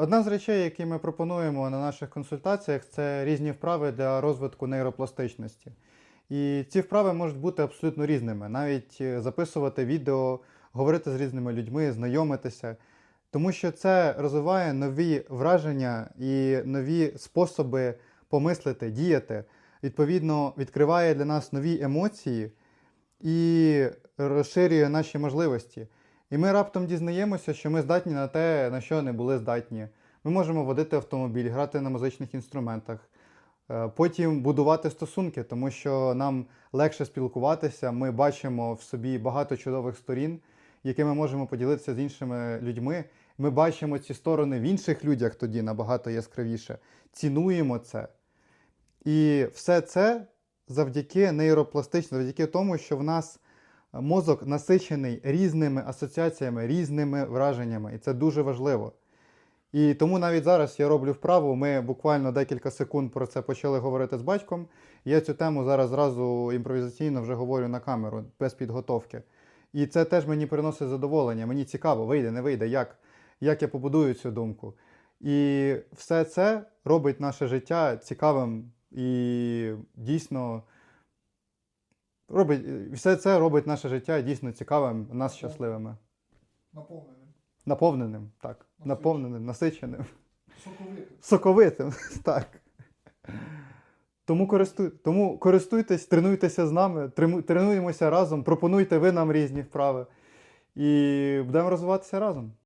Одна з речей, які ми пропонуємо на наших консультаціях, це різні вправи для розвитку нейропластичності. І ці вправи можуть бути абсолютно різними, навіть е, записувати відео, говорити з різними людьми, знайомитися, тому що це розвиває нові враження і нові способи помислити, діяти. Відповідно, відкриває для нас нові емоції і розширює наші можливості. І ми раптом дізнаємося, що ми здатні на те, на що не були здатні. Ми можемо водити автомобіль, грати на музичних інструментах, е, потім будувати стосунки, тому що нам легше спілкуватися. Ми бачимо в собі багато чудових сторін, якими можемо поділитися з іншими людьми. Ми бачимо ці сторони в інших людях тоді набагато яскравіше, цінуємо це. І все це завдяки нейропластичному, завдяки тому, що в нас мозок насичений різними асоціаціями, різними враженнями, і це дуже важливо. І тому навіть зараз я роблю вправу. Ми буквально декілька секунд про це почали говорити з батьком. Я цю тему зараз зразу імпровізаційно вже говорю на камеру без підготовки. І це теж мені приносить задоволення. Мені цікаво, вийде, не вийде, як, як я побудую цю думку. І все це робить наше життя цікавим і дійсно робить все це робить наше життя дійсно цікавим, нас щасливими. Наповненим. Наповненим, так. Наповненим, насиченим, Соковитим. соковитим. Так. Тому, користуй, тому користуйтесь, тренуйтеся з нами, тренуємося разом, пропонуйте ви нам різні вправи. І будемо розвиватися разом.